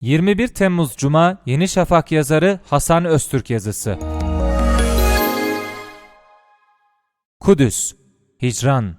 21 Temmuz Cuma Yeni Şafak yazarı Hasan Öztürk yazısı. Kudüs Hicran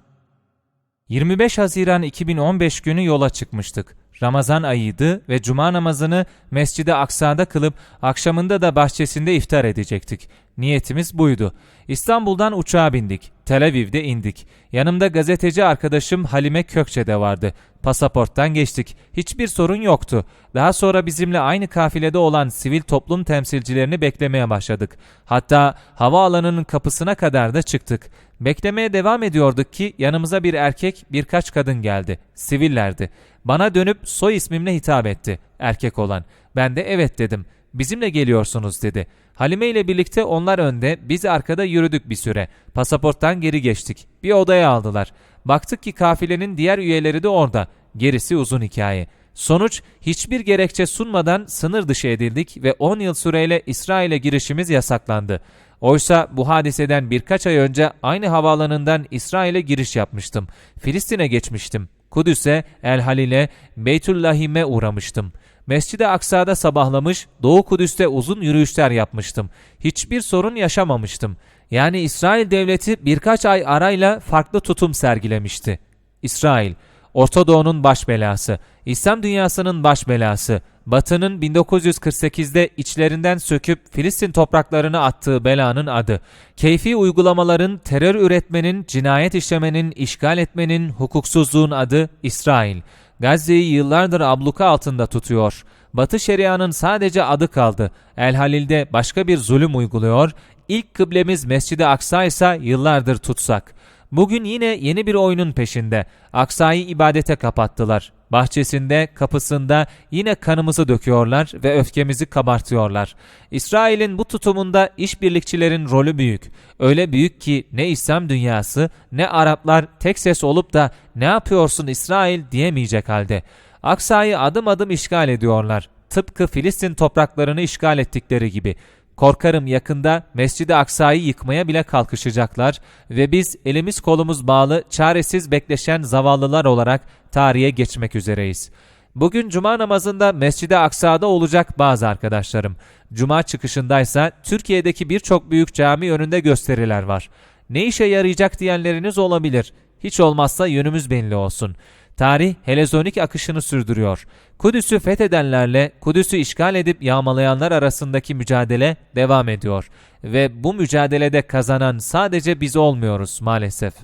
25 Haziran 2015 günü yola çıkmıştık. Ramazan ayıydı ve cuma namazını Mescid-i Aksa'da kılıp akşamında da bahçesinde iftar edecektik. Niyetimiz buydu. İstanbul'dan uçağa bindik. Tel Aviv'de indik. Yanımda gazeteci arkadaşım Halime Kökçe de vardı. Pasaporttan geçtik. Hiçbir sorun yoktu. Daha sonra bizimle aynı kafilede olan sivil toplum temsilcilerini beklemeye başladık. Hatta havaalanının kapısına kadar da çıktık. Beklemeye devam ediyorduk ki yanımıza bir erkek birkaç kadın geldi. Sivillerdi. Bana dönüp soy ismimle hitap etti. Erkek olan. Ben de evet dedim. Bizimle geliyorsunuz dedi. Halime ile birlikte onlar önde, biz arkada yürüdük bir süre. Pasaporttan geri geçtik. Bir odaya aldılar. Baktık ki kafilenin diğer üyeleri de orada. Gerisi uzun hikaye. Sonuç hiçbir gerekçe sunmadan sınır dışı edildik ve 10 yıl süreyle İsrail'e girişimiz yasaklandı. Oysa bu hadiseden birkaç ay önce aynı havaalanından İsrail'e giriş yapmıştım. Filistin'e geçmiştim. Kudüs'e, El Halil'e, Beytüllahim'e uğramıştım. Mescid-i Aksa'da sabahlamış, Doğu Kudüs'te uzun yürüyüşler yapmıştım. Hiçbir sorun yaşamamıştım. Yani İsrail devleti birkaç ay arayla farklı tutum sergilemişti. İsrail, Orta Doğu'nun baş belası, İslam dünyasının baş belası, Batı'nın 1948'de içlerinden söküp Filistin topraklarını attığı belanın adı, keyfi uygulamaların, terör üretmenin, cinayet işlemenin, işgal etmenin, hukuksuzluğun adı İsrail. Gazze'yi yıllardır abluka altında tutuyor. Batı şerianın sadece adı kaldı. El Halil'de başka bir zulüm uyguluyor. İlk kıblemiz Mescid-i Aksa ise yıllardır tutsak. Bugün yine yeni bir oyunun peşinde. Aksa'yı ibadete kapattılar. Bahçesinde, kapısında yine kanımızı döküyorlar ve öfkemizi kabartıyorlar. İsrail'in bu tutumunda işbirlikçilerin rolü büyük. Öyle büyük ki ne İslam dünyası ne Araplar tek ses olup da ne yapıyorsun İsrail diyemeyecek halde. Aksa'yı adım adım işgal ediyorlar. Tıpkı Filistin topraklarını işgal ettikleri gibi. Korkarım yakında Mescid-i Aksa'yı yıkmaya bile kalkışacaklar ve biz elimiz kolumuz bağlı, çaresiz bekleşen zavallılar olarak tarihe geçmek üzereyiz. Bugün cuma namazında Mescid-i Aksa'da olacak bazı arkadaşlarım. Cuma çıkışındaysa Türkiye'deki birçok büyük cami önünde gösteriler var. Ne işe yarayacak diyenleriniz olabilir. Hiç olmazsa yönümüz belli olsun. Tarih helezonik akışını sürdürüyor. Kudüs'ü fethedenlerle Kudüs'ü işgal edip yağmalayanlar arasındaki mücadele devam ediyor. Ve bu mücadelede kazanan sadece biz olmuyoruz maalesef.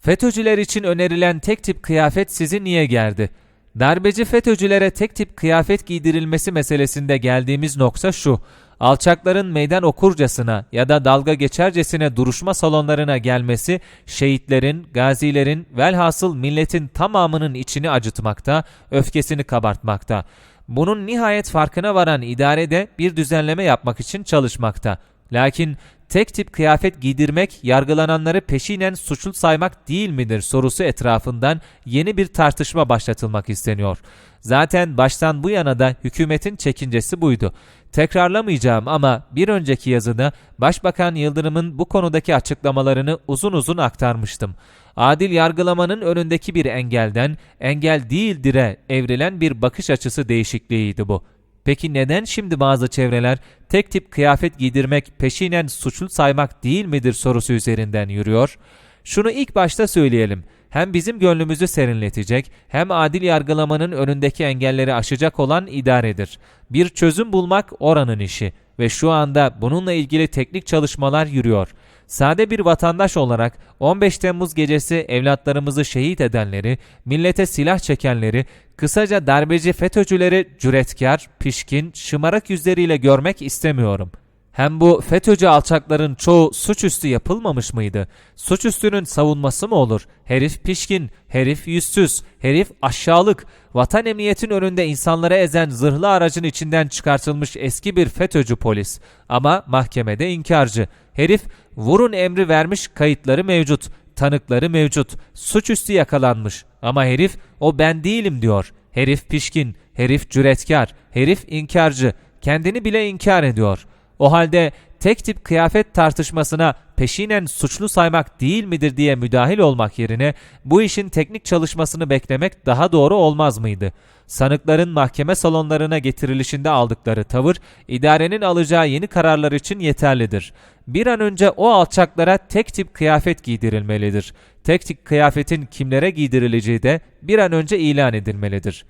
FETÖ'cüler için önerilen tek tip kıyafet sizi niye gerdi? Darbeci FETÖ'cülere tek tip kıyafet giydirilmesi meselesinde geldiğimiz nokta şu. Alçakların meydan okurcasına ya da dalga geçercesine duruşma salonlarına gelmesi şehitlerin, gazilerin, velhasıl milletin tamamının içini acıtmakta, öfkesini kabartmakta. Bunun nihayet farkına varan idare de bir düzenleme yapmak için çalışmakta. Lakin tek tip kıyafet giydirmek yargılananları peşinen suçlu saymak değil midir sorusu etrafından yeni bir tartışma başlatılmak isteniyor. Zaten baştan bu yana da hükümetin çekincesi buydu. Tekrarlamayacağım ama bir önceki yazıda Başbakan Yıldırım'ın bu konudaki açıklamalarını uzun uzun aktarmıştım. Adil yargılamanın önündeki bir engelden engel değildire evrilen bir bakış açısı değişikliğiydi bu. Peki neden şimdi bazı çevreler tek tip kıyafet giydirmek peşinen suçlu saymak değil midir sorusu üzerinden yürüyor? Şunu ilk başta söyleyelim. Hem bizim gönlümüzü serinletecek hem adil yargılamanın önündeki engelleri aşacak olan idaredir. Bir çözüm bulmak oranın işi ve şu anda bununla ilgili teknik çalışmalar yürüyor. Sade bir vatandaş olarak 15 Temmuz gecesi evlatlarımızı şehit edenleri, millete silah çekenleri, kısaca darbeci FETÖ'cüleri cüretkar, pişkin, şımarık yüzleriyle görmek istemiyorum.'' Hem bu FETÖ'cü alçakların çoğu suçüstü yapılmamış mıydı? Suçüstünün savunması mı olur? Herif pişkin, herif yüzsüz, herif aşağılık, vatan emniyetin önünde insanları ezen zırhlı aracın içinden çıkartılmış eski bir FETÖ'cü polis. Ama mahkemede inkarcı. Herif vurun emri vermiş kayıtları mevcut, tanıkları mevcut, suçüstü yakalanmış. Ama herif o ben değilim diyor. Herif pişkin, herif cüretkar, herif inkarcı, kendini bile inkar ediyor.'' O halde tek tip kıyafet tartışmasına peşinen suçlu saymak değil midir diye müdahil olmak yerine bu işin teknik çalışmasını beklemek daha doğru olmaz mıydı? Sanıkların mahkeme salonlarına getirilişinde aldıkları tavır, idarenin alacağı yeni kararlar için yeterlidir. Bir an önce o alçaklara tek tip kıyafet giydirilmelidir. Tek tip kıyafetin kimlere giydirileceği de bir an önce ilan edilmelidir.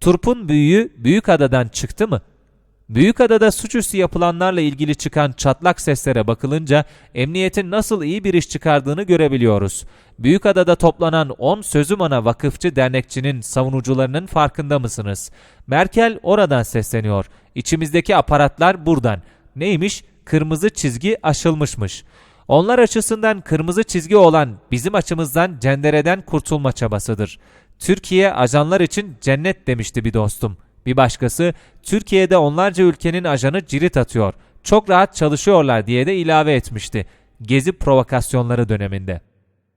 Turp'un büyüğü Büyükada'dan çıktı mı? Büyükada'da suçüstü yapılanlarla ilgili çıkan çatlak seslere bakılınca emniyetin nasıl iyi bir iş çıkardığını görebiliyoruz. Büyükada'da toplanan 10 Sözüm Ana Vakıfçı Dernekçinin savunucularının farkında mısınız? Merkel oradan sesleniyor. İçimizdeki aparatlar buradan. Neymiş? Kırmızı çizgi aşılmışmış. Onlar açısından kırmızı çizgi olan bizim açımızdan cendereden kurtulma çabasıdır. Türkiye ajanlar için cennet demişti bir dostum. Bir başkası, Türkiye'de onlarca ülkenin ajanı cirit atıyor, çok rahat çalışıyorlar diye de ilave etmişti. Gezi provokasyonları döneminde.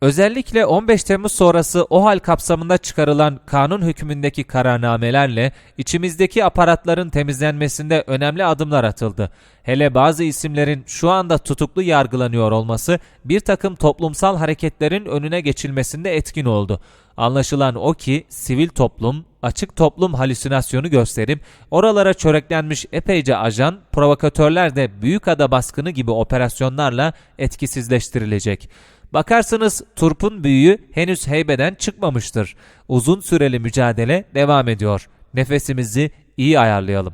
Özellikle 15 Temmuz sonrası o hal kapsamında çıkarılan kanun hükmündeki kararnamelerle içimizdeki aparatların temizlenmesinde önemli adımlar atıldı. Hele bazı isimlerin şu anda tutuklu yargılanıyor olması bir takım toplumsal hareketlerin önüne geçilmesinde etkin oldu. Anlaşılan o ki sivil toplum, açık toplum halüsinasyonu gösterip oralara çöreklenmiş epeyce ajan, provokatörler de Büyükada baskını gibi operasyonlarla etkisizleştirilecek. Bakarsınız turpun büyüğü henüz heybeden çıkmamıştır. Uzun süreli mücadele devam ediyor. Nefesimizi iyi ayarlayalım.